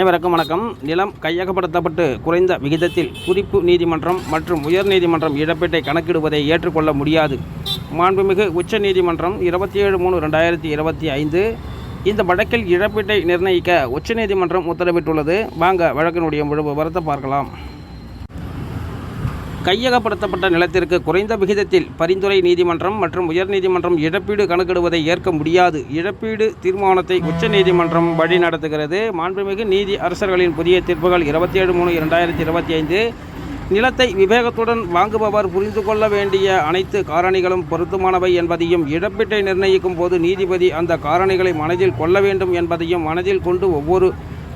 அனைவருக்கும் வணக்கம். நிலம் கையகப்படுத்தப்பட்டு குறைந்த விகிதத்தில் குறிப்பு நீதிமன்றம் மற்றும் உயர் நீதிமன்றம் இழப்பீட்டை கணக்கிடுவதை ஏற்றுக்கொள்ள முடியாது. மாண்புமிகு உச்ச நீதிமன்றம் இருபத்தி ஏழு மூணு ரெண்டாயிரத்தி இருபத்தி ஐந்து இந்த வழக்கில் இழப்பீட்டை நிர்ணயிக்க உச்சநீதிமன்றம் உத்தரவிட்டுள்ளது. வாங்க வழக்கினுடைய முழு விவரத்தை பார்க்கலாம். கையகப்படுத்தப்பட்ட நிலத்திற்கு குறைந்த விகிதத்தில் பரிந்துரை நீதிமன்றம் மற்றும் உயர்நீதிமன்றம் இழப்பீடு கணக்கிடுவதை ஏற்க முடியாது. இழப்பீடு தீர்மானத்தை உச்சநீதிமன்றம் வழி நடத்துகிறது. மாண்புமிகு நீதி அரசர்களின் புதிய தீர்ப்புகள் இருபத்தி ஏழு மூணு இரண்டாயிரத்தி இருபத்தி ஐந்து நிலத்தை விவேகத்துடன் வாங்குபவர் புரிந்து கொள்ள வேண்டிய அனைத்து காரணிகளும் பொருத்தமானவை என்பதையும் இழப்பீட்டை நிர்ணயிக்கும் போது நீதிபதி அந்த காரணிகளை மனதில் கொள்ள வேண்டும் என்பதையும் மனதில் கொண்டு ஒவ்வொரு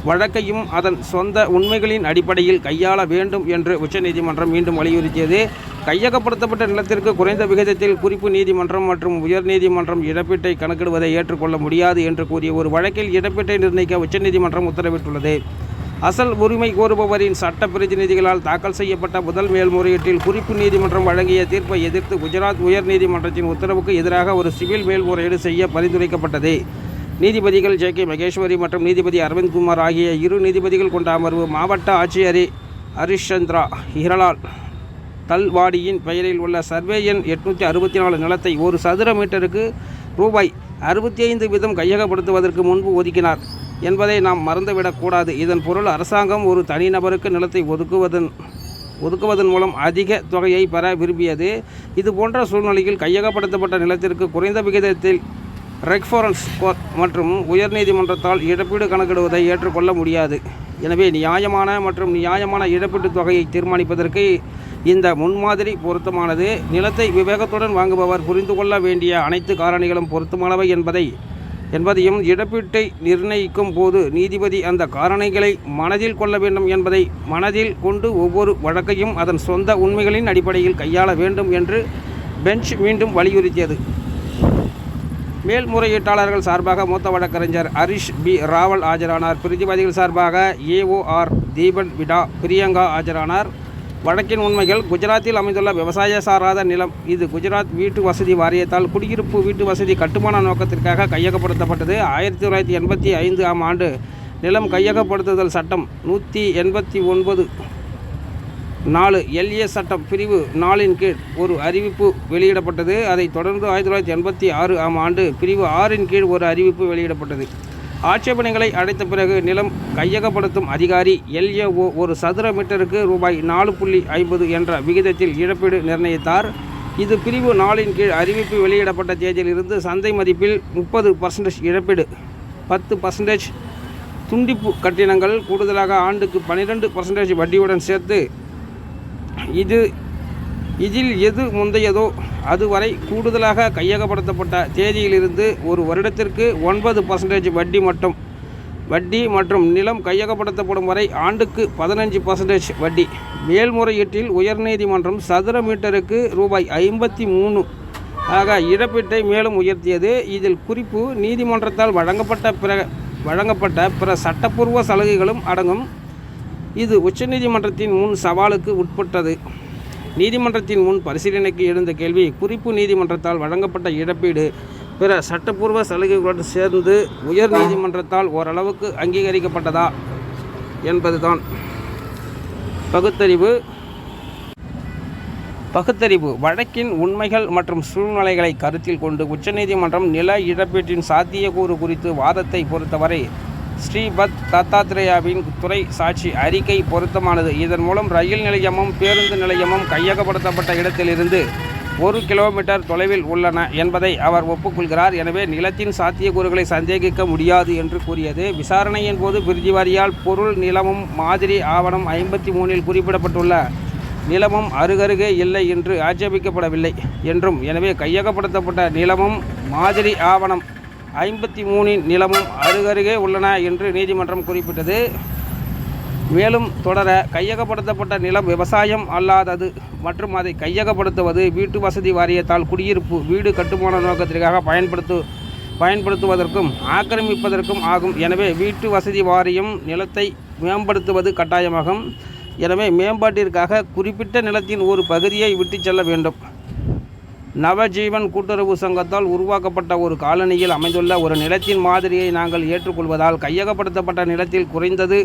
வழக்கையும் அதன் சொந்த உண்மைகளின் அடிப்படையில் கையாள வேண்டும் என்று உச்சநீதிமன்றம் மீண்டும் வலியுறுத்தியது. கையகப்படுத்தப்பட்ட நிலத்திற்கு குறைந்த விகிதத்தில் குறிப்பு நீதிமன்றம் மற்றும் உயர் நீதிமன்றம் இழப்பீட்டை கணக்கிடுவதை ஏற்றுக்கொள்ள முடியாது என்று கூறிய ஒரு வழக்கில் இழப்பீட்டை நிர்ணயிக்க உச்சநீதிமன்றம் உத்தரவிட்டுள்ளது. அசல் உரிமை கோருபவரின் சட்ட பிரதிநிதிகளால் தாக்கல் செய்யப்பட்ட முதல் மேல்முறையீட்டில் குறிப்பு நீதிமன்றம் வழங்கிய தீர்ப்பை எதிர்த்து குஜராத் உயர் நீதிமன்றத்தின் உத்தரவுக்கு எதிராக ஒரு சிவில் மேல்முறையீடு செய்ய பரிந்துரைக்கப்பட்டது. நீதிபதிகள் ஜே கே மகேஸ்வரி மற்றும் நீதிபதி அரவிந்த் குமார் ஆகிய இரு நீதிபதிகள் கொண்ட அமர்வு மாவட்ட ஆட்சியரே ஹரிஷ்சந்திரா ஹிரலால் தல்வாடியின் பெயரில் உள்ள சர்வே எண் எட்நூற்றி அறுபத்தி நாலு நிலத்தை ஒரு சதுர மீட்டருக்கு ரூபாய் அறுபத்தி ஐந்து வீதம் கையகப்படுத்துவதற்கு முன்பு ஒதுக்கினார். என்பதை நாம் மறந்துவிடக்கூடாது இதன் பொருள் அரசாங்கம் ஒரு தனிநபருக்கு நிலத்தை ஒதுக்குவதன் ஒதுக்குவதன் மூலம் அதிக தொகையை பெற விரும்பியது. இது போன்ற சூழ்நிலையில் கையகப்படுத்தப்பட்ட நிலத்திற்கு குறைந்த விகிதத்தில் ரெக்ஃபரன்ஸ் மற்றும் உயர்நீதிமன்றத்தால் இழப்பீடு கணக்கிடுவதை ஏற்றுக்கொள்ள முடியாது. எனவே நியாயமான மற்றும் நியாயமான இழப்பீட்டுத் தொகையை தீர்மானிப்பதற்கு இந்த முன்மாதிரி பொருத்தமானது. நிலத்தை விவேகத்துடன் வாங்குபவர் புரிந்து கொள்ள வேண்டிய அனைத்து காரணிகளும் பொருத்தமானவை என்பதை என்பதையும் இழப்பீட்டை நிர்ணயிக்கும் போது நீதிபதி அந்த காரணிகளை மனதில் கொள்ள வேண்டும் என்பதை மனதில் கொண்டு ஒவ்வொரு வழக்கையும் அதன் சொந்த உண்மைகளின் அடிப்படையில் கையாள வேண்டும் என்று பெஞ்ச் மீண்டும் வலியுறுத்தியது. மேல்முறையீட்டாளர்கள் சார்பாக மூத்த வழக்கறிஞர் ஹரிஷ் பி. ராவல் ஆஜரானார். பிரதிவாதிகள் சார்பாக ஏஓஆர் தீபன் விடா பிரியங்கா ஆஜரானார். வழக்கின் உண்மைகள் குஜராத்தில் அமைந்துள்ள விவசாய சாராத நிலம். இது குஜராத் வீட்டு வசதி வாரியத்தால் குடியிருப்பு வீட்டு வசதி கட்டுமான நோக்கத்திற்காக கையகப்படுத்தப்பட்டது. ஆயிரத்தி தொள்ளாயிரத்தி எண்பத்தி ஐந்து ஆம் ஆண்டு நிலம் கையகப்படுத்துதல் சட்டம் நூற்றி எண்பத்தி ஒன்பது நாலு எல்ஏ சட்டம் பிரிவு நாலின் கீழ் ஒரு அறிவிப்பு வெளியிடப்பட்டது. அதைத் தொடர்ந்து ஆயிரத்தி தொள்ளாயிரத்தி எண்பத்தி ஆறு ஆம் ஆண்டு பிரிவு ஆறின் கீழ் ஒரு அறிவிப்பு வெளியிடப்பட்டது. ஆட்சேபனைகளை அடைத்த பிறகு நிலம் கையகப்படுத்தும் அதிகாரி எல்ஏஓ ஒரு சதுர மீட்டருக்கு ரூபாய் நாலு புள்ளி ஐம்பது என்ற விகிதத்தில் இழப்பீடு நிர்ணயித்தார். இது பிரிவு நாளின் கீழ் அறிவிப்பு வெளியிடப்பட்ட தேதியிலிருந்து சந்தை மதிப்பில் முப்பது பர்சன்டேஜ் இழப்பீடு பத்து பர்சன்டேஜ் துண்டிப்பு கட்டிடங்கள் கூடுதலாக ஆண்டுக்கு பன்னிரெண்டு பர்சன்டேஜ் வட்டியுடன் சேர்த்து இது இதில் எது முந்தையதோ அதுவரை கூடுதலாக கையகப்படுத்தப்பட்ட தேதியிலிருந்து ஒரு வருடத்திற்கு ஒன்பது பர்சன்டேஜ் வட்டி மட்டும். வட்டி மற்றும் நிலம் கையகப்படுத்தப்படும் வரை ஆண்டுக்கு பதினஞ்சு பர்சன்டேஜ் வட்டி. மேல்முறையீட்டில் உயர்நீதிமன்றம் சதுர மீட்டருக்கு ரூபாய் ஐம்பத்தி மூணு ஆக இழப்பீட்டை மேலும் உயர்த்தியது. இதில் குறிப்பு நீதிமன்றத்தால் வழங்கப்பட்ட பிற வழங்கப்பட்ட பிற சட்டப்பூர்வ சலுகைகளும் அடங்கும். இது உச்சநீதிமன்றத்தின் முன் சவாலுக்கு உட்பட்டது. நீதிமன்றத்தின் முன் பரிசீலனைக்கு எழுந்த கேள்வி குறிப்பு நீதிமன்றத்தால் வழங்கப்பட்ட இழப்பீடு பிற சட்டப்பூர்வ சலுகைகளுடன் சேர்ந்து உயர் நீதிமன்றத்தால் ஓரளவுக்கு அங்கீகரிக்கப்பட்டதா என்பதுதான். பகுத்தறிவு. பகுத்தறிவு. வழக்கின் உண்மைகள் மற்றும் சூழ்நிலைகளை கருத்தில் கொண்டு உச்சநீதிமன்றம் நில இழப்பீட்டின் சாத்தியக்கூறு குறித்து வாதத்தை பொறுத்தவரை ஸ்ரீபத் தத்தாத்ரேயாவின் துறை சாட்சி அறிக்கை பொருத்தமானது. இதன் மூலம் ரயில் நிலையமும் பேருந்து நிலையமும் கையகப்படுத்தப்பட்ட இடத்திலிருந்து ஒரு கிலோமீட்டர் தொலைவில் உள்ளன என்பதை அவர் ஒப்புக்கொள்கிறார். எனவே நிலத்தின் சாத்தியக்கூறுகளை சந்தேகிக்க முடியாது என்று கூறியது. விசாரணையின் போது பிரிதிவாரியால் பொருள் நிலமும் மாதிரி ஆவணம் ஐம்பத்தி மூணில் குறிப்பிடப்பட்டுள்ள நிலமும் அருகருகே இல்லை என்று ஆட்சேபிக்கப்படவில்லை என்றும் எனவே கையகப்படுத்தப்பட்ட நிலமும் மாதிரி ஆவணம் ஐம்பத்தி மூணின் நிலமும் அருகருகே உள்ளன என்று நீதிமன்றம் குறிப்பிட்டது. மேலும் தொடர கையகப்படுத்தப்பட்ட நிலம் விவசாயம் அல்லாதது மற்றும் அதை கையகப்படுத்துவது வீட்டு வசதி வாரியத்தால் குடியிருப்பு வீடு கட்டுமான நோக்கத்திற்காக பயன்படுத்து பயன்படுத்துவதற்கும் ஆக்கிரமிப்பதற்கும் ஆகும். எனவே வீட்டு வசதி வாரியம் நிலத்தை மேம்படுத்துவது கட்டாயமாகும். எனவே மேம்பாட்டிற்காக குறிப்பிட்ட நிலத்தின் ஒரு பகுதியை விட்டுச் செல்ல வேண்டும். நவஜீவன் கூட்டுறவு சங்கத்தால் உருவாக்கப்பட்ட ஒரு காலனியில் அமைந்துள்ள ஒரு நிலத்தின் மாதிரியை நாங்கள் ஏற்றுக்கொள்வதால் கையகப்படுத்தப்பட்ட நிலத்தில் குறைந்தது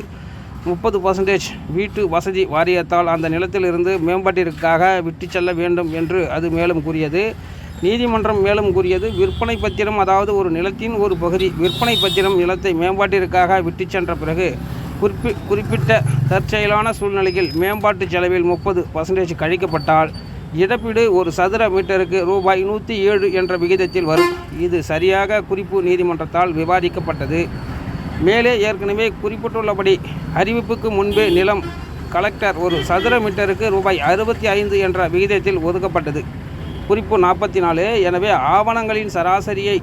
முப்பது பர்சன்டேஜ் வீட்டு வசதி வாரியத்தால் அந்த நிலத்திலிருந்து மேம்பாட்டிற்காக விட்டு செல்ல வேண்டும் என்று அது மேலும் கூறியது. நீதிமன்றம் மேலும் கூறியது விற்பனை பத்திரம் அதாவது ஒரு நிலத்தின் ஒரு பகுதி விற்பனை பத்திரம் நிலத்தை மேம்பாட்டிற்காக விட்டு சென்ற பிறகு குறிப்பி குறிப்பிட்ட தற்செயலான சூழ்நிலையில் மேம்பாட்டு செலவில் முப்பது பர்சன்டேஜ் கழிக்கப்பட்டால் இழப்பீடு ஒரு சதுர மீட்டருக்கு ரூபாய் நூற்றி ஏழு என்ற விகிதத்தில் வரும். இது சரியாக குறிப்பு நீதிமன்றத்தால் விவாதிக்கப்பட்டது. மேலே ஏற்கனவே குறிப்பிட்டுள்ளபடி அறிவிப்புக்கு முன்பே நிலம் கலெக்டர் ஒரு சதுர மீட்டருக்கு ரூபாய் அறுபத்தி ஐந்து என்ற விகிதத்தில் ஒதுக்கப்பட்டது. குறிப்பு நாற்பத்தி நாலு எனவே ஆவணங்களின் சராசரியை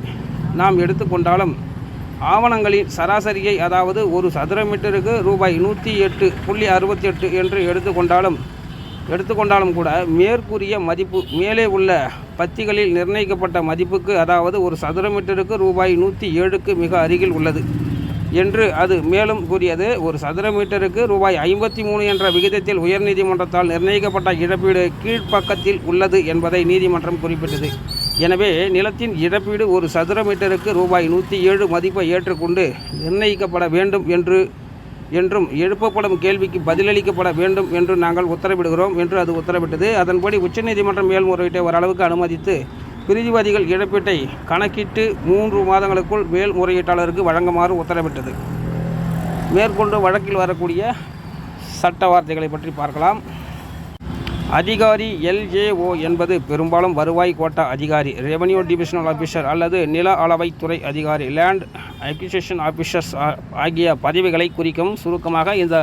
நாம் எடுத்துக்கொண்டாலும் ஆவணங்களின் சராசரியை அதாவது ஒரு சதுர மீட்டருக்கு ரூபாய் நூற்றி எட்டு புள்ளி அறுபத்தி எட்டு என்று எடுத்துக்கொண்டாலும் எடுத்துக்கொண்டாலும் கூட மேற்கூறிய மதிப்பு மேலே உள்ள பத்திகளில் நிர்ணயிக்கப்பட்ட மதிப்புக்கு அதாவது ஒரு சதுர மீட்டருக்கு ரூபாய் நூற்றி ஏழுக்கு மிக அருகில் உள்ளது என்று அது மேலும் கூறியது. ஒரு சதுர மீட்டருக்கு ரூபாய் ஐம்பத்தி மூணு என்ற விகிதத்தில் உயர்நீதிமன்றத்தால் நிர்ணயிக்கப்பட்ட இழப்பீடு கீழ்ப்பக்கத்தில் உள்ளது என்பதை நீதிமன்றம் குறிப்பிட்டது. எனவே நிலத்தின் இழப்பீடு ஒரு சதுர மீட்டருக்கு ரூபாய் நூற்றி ஏழு மதிப்பை ஏற்றுக்கொண்டு நிர்ணயிக்கப்பட வேண்டும் என்று என்றும் எழுப்பப்படும் கேள்விக்கு பதிலளிக்கப்பட வேண்டும் என்று நாங்கள் உத்தரவிடுகிறோம் என்று அது உத்தரவிட்டது. அதன்படி உச்சநீதிமன்றம் மேல்முறையீட்டை ஓரளவுக்கு அனுமதித்து பிரிதிவாதிகள் இழப்பீட்டை கணக்கிட்டு மூன்று மாதங்களுக்குள் மேல்முறையீட்டாளருக்கு வழங்குமாறு உத்தரவிட்டது. மேற்கொண்டு வழக்கில் வரக்கூடிய சட்ட வார்த்தைகளை பற்றி பார்க்கலாம். அதிகாரி எல்ஜேஓ என்பது பெரும்பாலும் வருவாய் கோட்டா அதிகாரி ரெவன்யூ டிவிஷனல் ஆஃபீஸர் அல்லது நில அளவைத்துறை அதிகாரி லேண்ட் அக்யூசேஷன் ஆஃபீஸர்ஸ் ஆகிய பதவிகளை குறிக்கும் சுருக்கமாக இந்த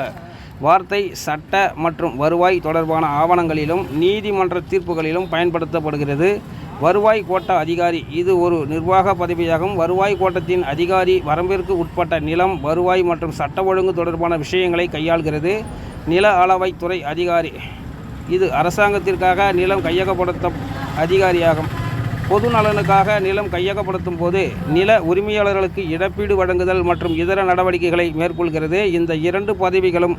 வார்த்தை சட்ட மற்றும் வருவாய் தொடர்பான ஆவணங்களிலும் நீதிமன்ற தீர்ப்புகளிலும் பயன்படுத்தப்படுகிறது. வருவாய் கோட்டா அதிகாரி இது ஒரு நிர்வாக பதவியாகும். வருவாய் கோட்டத்தின் அதிகாரி வரம்பிற்கு உட்பட்ட நிலம் வருவாய் மற்றும் சட்ட ஒழுங்கு தொடர்பான விஷயங்களை கையாள்கிறது. நில அளவைத்துறை அதிகாரி இது அரசாங்கத்திற்காக நிலம் கையகப்படுத்த அதிகாரியாகும். பொது நலனுக்காக நிலம் கையகப்படுத்தும் போது நில உரிமையாளர்களுக்கு இழப்பீடு வழங்குதல் மற்றும் இதர நடவடிக்கைகளை மேற்கொள்கிறது. இந்த இரண்டு பதவிகளும்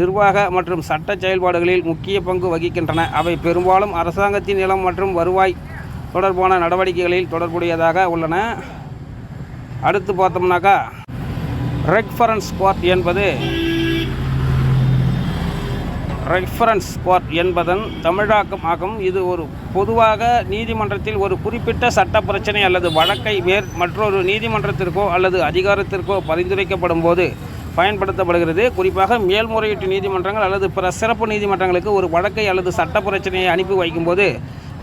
நிர்வாக மற்றும் சட்ட செயல்பாடுகளில் முக்கிய பங்கு வகிக்கின்றன. அவை பெரும்பாலும் அரசாங்கத்தின் நிலம் மற்றும் வருவாய் தொடர்பான நடவடிக்கைகளில் தொடர்புடையதாக உள்ளன. அடுத்து பார்த்தோம்னாக்கா ரெஃபரன்ஸ் கோர்ட் என்பது ரெஃபரன்ஸ் கோர்ட் என்பதன் தமிழாக்கம் ஆகும். இது ஒரு பொதுவாக நீதிமன்றத்தில் ஒரு குறிப்பிட்ட சட்ட பிரச்சனை அல்லது வழக்கை வேர் மற்றொரு நீதிமன்றத்திற்கோ அல்லது அதிகாரத்திற்கோ பரிந்துரைக்கப்படும் போது பயன்படுத்தப்படுகிறது. குறிப்பாக மேல்முறையீட்டு நீதிமன்றங்கள் அல்லது பிற சிறப்பு நீதிமன்றங்களுக்கு ஒரு வழக்கை அல்லது சட்ட பிரச்சனையை அனுப்பி வைக்கும்போது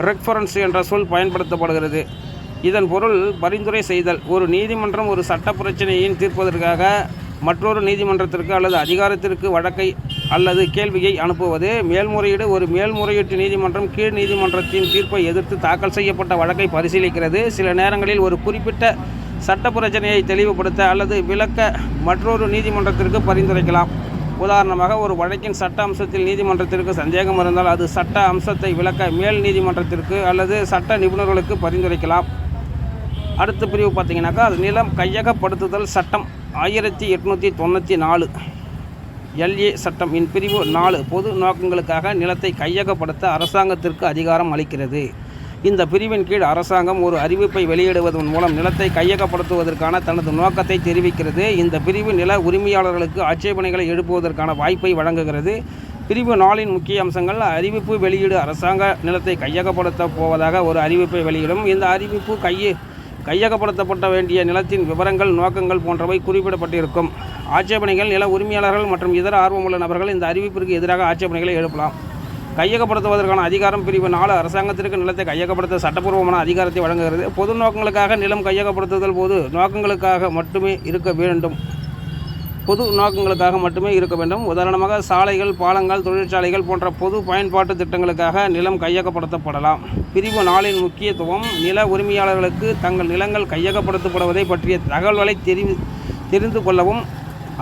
ரெஃபரன்ஸ் என்ற சொல் பயன்படுத்தப்படுகிறது. இதன் பொருள் பரிந்துரை செய்தல். ஒரு நீதிமன்றம் ஒரு சட்ட பிரச்சனையின் தீர்ப்பதற்காக மற்றொரு நீதிமன்றத்திற்கு அல்லது அதிகாரத்திற்கு வழக்கை அல்லது கேள்வியை அனுப்புவது. மேல்முறையீடு ஒரு மேல்முறையீட்டு நீதிமன்றம் கீழ் நீதிமன்றத்தின் தீர்ப்பை எதிர்த்து தாக்கல் செய்யப்பட்ட வழக்கை பரிசீலிக்கிறது. சில நேரங்களில் ஒரு குறிப்பிட்ட சட்ட பிரச்சனையை தெளிவுபடுத்த அல்லது விளக்க மற்றொரு நீதிமன்றத்திற்கு பரிந்துரைக்கலாம். உதாரணமாக ஒரு வழக்கின் சட்ட அம்சத்தில் நீதிமன்றத்திற்கு சந்தேகம் இருந்தால் அது சட்ட அம்சத்தை விளக்க மேல் நீதிமன்றத்திற்கு அல்லது சட்ட நிபுணர்களுக்கு பரிந்துரைக்கலாம். அடுத்த பிரிவு பார்த்தீங்கன்னாக்கா அது நிலம் கையகப்படுத்துதல் சட்டம் ஆயிரத்தி எட்நூற்றி தொண்ணூற்றி நாலு. எல்ஏ சட்டம் இன் பிரிவு நாலு பொது நோக்கங்களுக்காக நிலத்தை கையகப்படுத்த அரசாங்கத்திற்கு அதிகாரம் அளிக்கிறது. இந்த பிரிவின் கீழ் அரசாங்கம் ஒரு அறிவிப்பை வெளியிடுவதன் மூலம் நிலத்தை கையகப்படுத்துவதற்கான தனது நோக்கத்தை தெரிவிக்கிறது. இந்த பிரிவு நில உரிமையாளர்களுக்கு ஆட்சேபனைகளை எழுப்புவதற்கான வாய்ப்பை வழங்குகிறது. பிரிவு நாளின் முக்கிய அம்சங்கள் அறிவிப்பு வெளியீடு அரசாங்க நிலத்தை கையகப்படுத்த போவதாக ஒரு அறிவிப்பை வெளியிடும். இந்த அறிவிப்பு கையை கையகப்படுத்தப்பட வேண்டிய நிலத்தின் விவரங்கள் நோக்கங்கள் போன்றவை குறிப்பிடப்பட்டிருக்கும். ஆட்சேபனைகள் நில உரிமையாளர்கள் மற்றும் இதர ஆர்வமுள்ள நபர்கள் இந்த அறிவிப்பிற்கு எதிராக ஆட்சேபனைகளை எழுப்பலாம். கையகப்படுத்துவதற்கான அதிகாரம் பிரிவு நாலு அரசாங்கத்திற்கு நிலத்தை கையகப்படுத்த சட்டப்பூர்வமான அதிகாரத்தை வழங்குகிறது. பொது நோக்கங்களுக்காக நிலம் கையகப்படுத்துதல் போது நோக்கங்களுக்காக மட்டுமே இருக்க வேண்டும். பொது நோக்கங்களுக்காக மட்டுமே இருக்க வேண்டும். உதாரணமாக சாலைகள் பாலங்கள் தொழிற்சாலைகள் போன்ற பொது பயன்பாட்டு திட்டங்களுக்காக நிலம் கையகப்படுத்தப்படலாம். பிரிவு நாளின் முக்கியத்துவம் நில உரிமையாளர்களுக்கு தங்கள் நிலங்கள் கையகப்படுத்தப்படுவதை பற்றிய தகவல்களை தெரிவி தெரிந்து கொள்ளவும்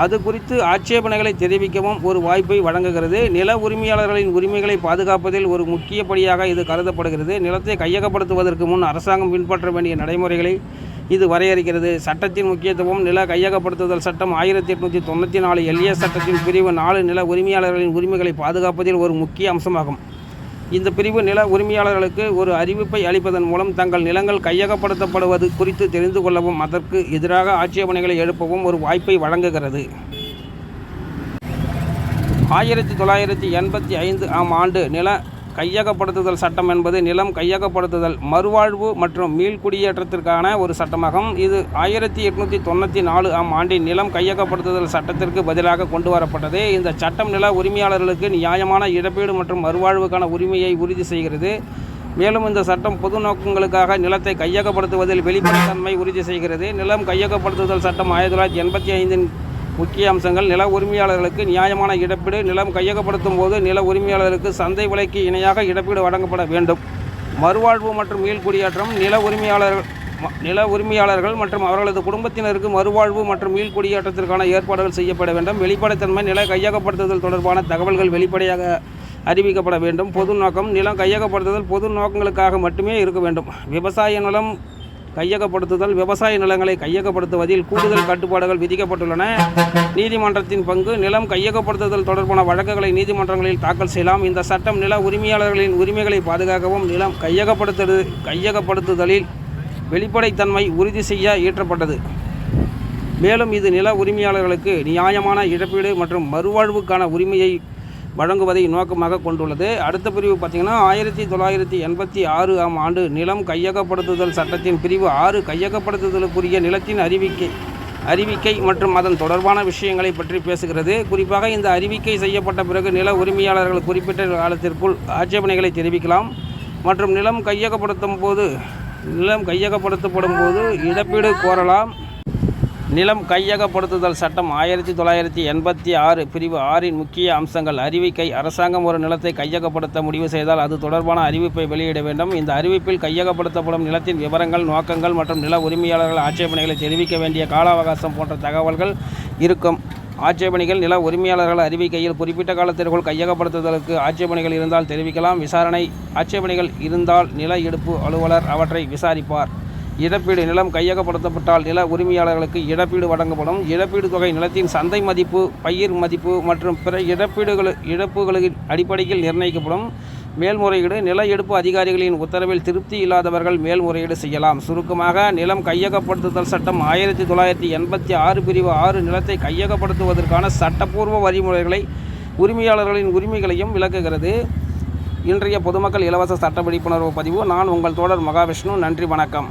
அது குறித்து ஆட்சேபனைகளை தெரிவிக்கவும் ஒரு வாய்ப்பை வழங்குகிறது. நில உரிமையாளர்களின் உரிமைகளை பாதுகாப்பதில் ஒரு முக்கிய படியாக இது கருதப்படுகிறது. நிலத்தை கையகப்படுத்துவதற்கு முன் அரசாங்கம் பின்பற்ற வேண்டிய நடைமுறைகளை இது வரையறுக்கிறது. சட்டத்தின் முக்கியத்துவம் நில கையகப்படுத்துதல் சட்டம் ஆயிரத்தி எட்நூற்றி தொண்ணூற்றி நாலு எல்ஏ சட்டத்தின் பிரிவு நாலு நில உரிமையாளர்களின் உரிமைகளை பாதுகாப்பதில் ஒரு முக்கிய அம்சமாகும். இந்த பிரிவு நில உரிமையாளர்களுக்கு ஒரு அறிவிப்பை அளிப்பதன் மூலம் தங்கள் நிலங்கள் கையகப்படுத்தப்படுவது குறித்து தெரிந்து கொள்ளவும் அதற்கு எதிராக ஆட்சேபனைகளை எழுப்பவும் ஒரு வாய்ப்பை வழங்குகிறது. ஆயிரத்தி தொள்ளாயிரத்தி எண்பத்தி ஐந்து ஆம் ஆண்டு நில கையகப்படுத்துதல் சட்டம் என்பது நிலம் கையகப்படுத்துதல் மறுவாழ்வு மற்றும் மீள்குடியேற்றத்திற்கான ஒரு சட்டமாகும். இது ஆயிரத்தி எட்நூற்றி தொண்ணூற்றி நாலு ஆம் ஆண்டின் நிலம் கையகப்படுத்துதல் சட்டத்திற்கு பதிலாக கொண்டு வரப்பட்டது. இந்த சட்டம் நில உரிமையாளர்களுக்கு நியாயமான இழப்பீடு மற்றும் மறுவாழ்வுக்கான உரிமையை உறுதி செய்கிறது. மேலும் இந்த சட்டம் பொது நோக்கங்களுக்காக நிலத்தை கையகப்படுத்துவதில் வெளிப்படைத்தன்மை உறுதி செய்கிறது. நிலம் கையகப்படுத்துதல் சட்டம் ஆயிரத்தி தொள்ளாயிரத்தி எண்பத்தி ஐந்தின் முக்கிய அம்சங்கள் நில உரிமையாளர்களுக்கு நியாயமான இழப்பீடு நிலம் கையகப்படுத்தும் போது நில உரிமையாளருக்கு சந்தை விலைக்கு இணையாக இழப்பீடு வழங்கப்பட வேண்டும். மறுவாழ்வு மற்றும் மீள்குடியேற்றம் நில உரிமையாளர்கள் நில உரிமையாளர்கள் மற்றும் அவர்களது குடும்பத்தினருக்கு மறுவாழ்வு மற்றும் மீள்குடியேற்றத்திற்கான ஏற்பாடுகள் செய்யப்பட வேண்டும். வெளிப்படைத்தன்மை நில கையகப்படுத்துதல் தொடர்பான தகவல்கள் வெளிப்படையாக அறிவிக்கப்பட வேண்டும். பொது நோக்கம் நிலம் கையகப்படுத்துதல் பொது நோக்கங்களுக்காக மட்டுமே இருக்க வேண்டும். விவசாய நிலம் கையகப்படுத்துதல் விவசாய நிலங்களை கையகப்படுத்துவதில் கூடுதல் கட்டுப்பாடுகள் விதிக்கப்பட்டுள்ளன. நீதிமன்றத்தின் பங்கு நிலம் கையகப்படுத்துதல் தொடர்பான வழக்குகளை நீதிமன்றங்களில் தாக்கல் செய்யலாம். இந்த சட்டம் நில உரிமையாளர்களின் உரிமைகளை பாதுகாக்கவும் நிலம் கையகப்படுத்து கையகப்படுத்துதலில் வெளிப்படைத்தன்மை உறுதி செய்ய இயற்றப்பட்டது. மேலும் இது நில உரிமையாளர்களுக்கு நியாயமான இழப்பீடு மற்றும் மறுவாழ்வுக்கான உரிமையை வழங்குவதை நோக்கமாக கொண்டுள்ளது. அடுத்த பிரிவு பார்த்திங்கன்னா ஆயிரத்தி தொள்ளாயிரத்தி எண்பத்தி ஆறு ஆம் ஆண்டு நிலம் கையகப்படுத்துதல் சட்டத்தின் பிரிவு ஆறு கையகப்படுத்துதலுக்குரிய நிலத்தின் அறிவிக்கை அறிவிக்கை மற்றும் அதன் தொடர்பான விஷயங்களை பற்றி பேசுகிறது. குறிப்பாக இந்த அறிவிக்கை செய்யப்பட்ட பிறகு நில உரிமையாளர்கள் குறிப்பிட்ட காலத்திற்குள் ஆட்சேபனைகளை தெரிவிக்கலாம். மற்றும் நிலம் கையகப்படுத்தும் போது நிலம் கையகப்படுத்தப்படும் போது இழப்பீடு கோரலாம். நிலம் கையகப்படுத்துதல் சட்டம் ஆயிரத்தி தொள்ளாயிரத்தி எண்பத்தி ஆறு பிரிவு ஆறின் முக்கிய அம்சங்கள். அறிவிக்கை அரசாங்கம் ஒரு நிலத்தை கையகப்படுத்த முடிவு செய்தால் அது தொடர்பான அறிவிப்பை வெளியிட வேண்டும். இந்த அறிவிப்பில் கையகப்படுத்தப்படும் நிலத்தின் விவரங்கள் நோக்கங்கள் மற்றும் நில உரிமையாளர்கள் ஆட்சேபனைகளை தெரிவிக்க வேண்டிய கால அவகாசம் போன்ற தகவல்கள் இருக்கும். ஆட்சேபனைகள் நில உரிமையாளர்கள் அறிவிக்கையில் குறிப்பிட்ட காலத்திற்குள் கையகப்படுத்துதலுக்கு ஆட்சேபனைகள் இருந்தால் தெரிவிக்கலாம். விசாரணை ஆட்சேபனைகள் இருந்தால் நில எடுப்பு அலுவலர் அவற்றை விசாரிப்பார். இழப்பீடு நிலம் கையகப்படுத்தப்பட்டால் நில உரிமையாளர்களுக்கு இழப்பீடு வழங்கப்படும். இழப்பீடு தொகை நிலத்தின் சந்தை மதிப்பு பயிர் மதிப்பு மற்றும் பிற இழப்பீடுகள் இழப்புகளின் அடிப்படையில் நிர்ணயிக்கப்படும். மேல்முறையீடு நில எடுப்பு அதிகாரிகளின் உத்தரவில் திருப்தி இல்லாதவர்கள் மேல்முறையீடு செய்யலாம். சுருக்கமாக நிலம் கையகப்படுத்துதல் சட்டம் ஆயிரத்தி தொள்ளாயிரத்தி எண்பத்தி ஆறு பிரிவு ஆறு நிலத்தை கையகப்படுத்துவதற்கான சட்டப்பூர்வ வழிமுறைகளை உரிமையாளர்களின் உரிமைகளையும் விளக்குகிறது. இன்றைய பொதுமக்கள் இலவச சட்ட விழிப்புணர்வு பதிவு. நான் உங்கள் தோழர் மகாவிஷ்ணு. நன்றி வணக்கம்.